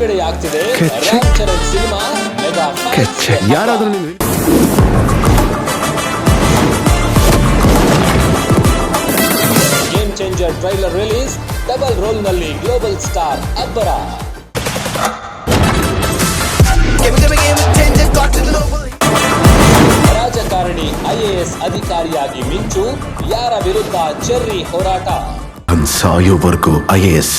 ಬಿಡುಗಡೆಯಾಗ್ತಿದೆ cinema ಯಾರಾದ್ರೂ game changer trailer release double ರೋಲ್ನಲ್ಲಿ global star ಅಬ್ಬರ ರಾಜಕಾರಣಿ ಐಎಎಸ್ ಅಧಿಕಾರಿಯಾಗಿ ಮಿಂಚು ಯಾರ ವಿರುದ್ಧ ಚೆರ್ರಿ ಹೋರಾಟ? ಸಾಯೋವರೆಗೂ I A S.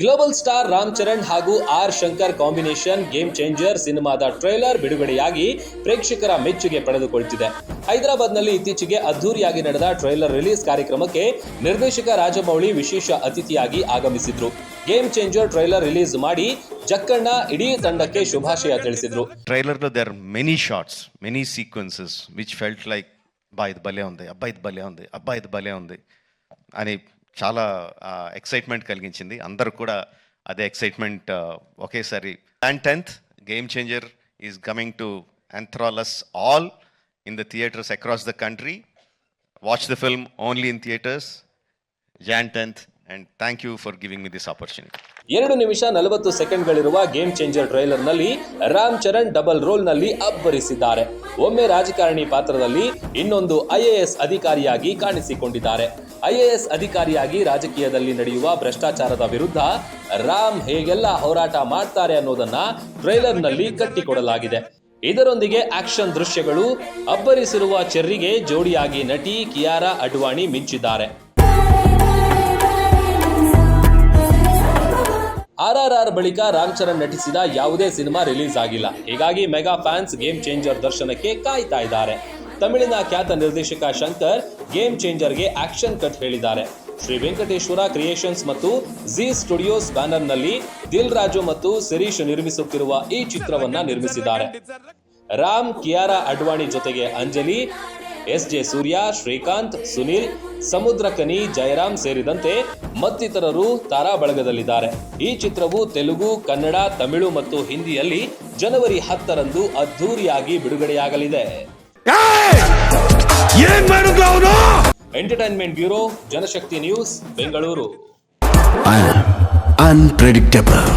Global star Ram Charan ಹಾಗೂ R Shankar combination game changer ಸಿನಿಮಾದ ಟ್ರೈಲರ್ ಬಿಡುಗಡೆಯಾಗಿ ಪ್ರೇಕ್ಷಕರ ಮೆಚ್ಚುಗೆ ಪಡೆದುಕೊಳ್ತಿದೆ ಹೈದರಾಬಾದ್ನಲ್ಲಿ ಇತ್ತೀಚೆಗೆ ಅದ್ದೂರಿಯಾಗಿ ನಡೆದ ಟ್ರೈಲರ್ ರಿಲೀಸ್ ಕಾರ್ಯಕ್ರಮಕ್ಕೆ ನಿರ್ದೇಶಕ ರಾಜಮೌಳಿ ವಿಶೇಷ ಅತಿಥಿಯಾಗಿ ಆಗಮಿಸಿದ್ರು ಗೇಮ್ ಚೇಂಜರ್ ಟ್ರೈಲರ್ ರಿಲೀಸ್ ಮಾಡಿ ಜಕ್ಕಣ್ಣ ಇಡೀ ತಂಡಕ್ಕೆ ಶುಭಾಶಯ ತಿಳಿಸಿದ್ರು ట్రైలర్లో there many shots many sequences which felt like అబ్బా ఇది భలే ఉంది అబ్బా ఇది భలే ఉంది అబ్బా ఇది భలే ఉంది అని చాలా ఎక్సైట్మెంట్ కలిగించింది. అందరూ కూడా అదే ఎక్సైట్మెంట్ ఒకేసారి. And tenth game changer is coming to అంథ్రాలస్ all in the theatres across the country watch the film only in theatres Jan tenth and thank you for giving me this opportunity ಎರಡು ನಿಮಿಷ ನಲವತ್ತು ಸೆಕೆಂಡ್ಗಳಿರುವ game changer ಟ್ರೈಲರ್ನಲ್ಲಿ Ram Charan double ರೋಲ್ನಲ್ಲಿ ಅಬ್ಬರಿಸಿದ್ದಾರೆ. ಒಮ್ಮೆ ರಾಜಕಾರಣಿ ಪಾತ್ರದಲ್ಲಿ ಇನ್ನೊಂದು ಐಎಎಸ್ ಅಧಿಕಾರಿಯಾಗಿ ಕಾಣಿಸಿಕೊಂಡಿದ್ದಾರೆ. ಐಎಎಸ್ ಅಧಿಕಾರಿಯಾಗಿ ರಾಜಕೀಯದಲ್ಲಿ ನಡೆಯುವ ಭ್ರಷ್ಟಾಚಾರದ ವಿರುದ್ಧ ರಾಮ್ ಹೇಗೆಲ್ಲ ಹೋರಾಟ ಮಾಡ್ತಾರೆ ಅನ್ನೋದನ್ನ ಟ್ರೈಲರ್ನಲ್ಲಿ ಕಟ್ಟಿಕೊಡಲಾಗಿದೆ. ಇದರೊಂದಿಗೆ ಆಕ್ಷನ್ ದೃಶ್ಯಗಳು ಅಬ್ಬರಿಸಿರುವ ಚೆರ್ರಿಗೆ ಜೋಡಿಯಾಗಿ ನಟಿ ಕಿಯಾರಾ ಅಡ್ವಾಣಿ ಮಿಂಚಿದ್ದಾರೆ. ಆರ್ ಆರ್ ಬಳಿಕ ರಾಮ್ ಚರಣ್ ನಟಿಸಿದ ಯಾವುದೇ ಸಿನಿಮಾ ರಿಲೀಸ್ ಆಗಿಲ್ಲ. ಹೀಗಾಗಿ ಮೆಗಾ ಫ್ಯಾನ್ಸ್ ಗೇಮ್ ಚೇಂಜರ್ ದರ್ಶನಕ್ಕೆ ಕಾಯ್ತಾ ಇದ್ದಾರೆ. ತಮಿಳಿನ ಖ್ಯಾತ ನಿರ್ದೇಶಕ ಶಂಕರ್ ಗೇಮ್ ಚೇಂಜರ್ಗೆ ಆಕ್ಷನ್ ಕಟ್ ಹೇಳಿದ್ದಾರೆ. ಶ್ರೀ ವೆಂಕಟೇಶ್ವರ ಕ್ರಿಯೇಷನ್ಸ್ ಮತ್ತು ಜಿ ಸ್ಟುಡಿಯೋಸ್ ಬ್ಯಾನರ್ನಲ್ಲಿ ದಿಲ್ ರಾಜು ಮತ್ತು ಸಿರೀಶ್ ನಿರ್ಮಿಸುತ್ತಿರುವ ಈ ಚಿತ್ರವನ್ನ ನಿರ್ಮಿಸಿದ್ದಾರೆ. ರಾಮ್, ಕಿಯಾರಾ ಅಡ್ವಾಣಿ ಜೊತೆಗೆ ಅಂಜಲಿ ಎಸ್ ಜೆ ಸೂರ್ಯ ಶ್ರೀಕಾಂತ್ ಸುನಿಲ್ ಸಮುದ್ರಕನಿ ಜಯರಾಮ್ ಸೇರಿದಂತೆ ಮತ್ತಿತರರು ತಾರಾ ಬಳಗದಲ್ಲಿದ್ದಾರೆ ಈ ಚಿತ್ರವು ತೆಲುಗು ಕನ್ನಡ ತಮಿಳು ಮತ್ತು ಹಿಂದಿಯಲ್ಲಿ ಜನವರಿ ಹತ್ತರಂದು ಅದ್ಧೂರಿಯಾಗಿ ಬಿಡುಗಡೆಯಾಗಲಿದೆ. Entertainment bureau Janashakti news Bengaluru. Unpredictable.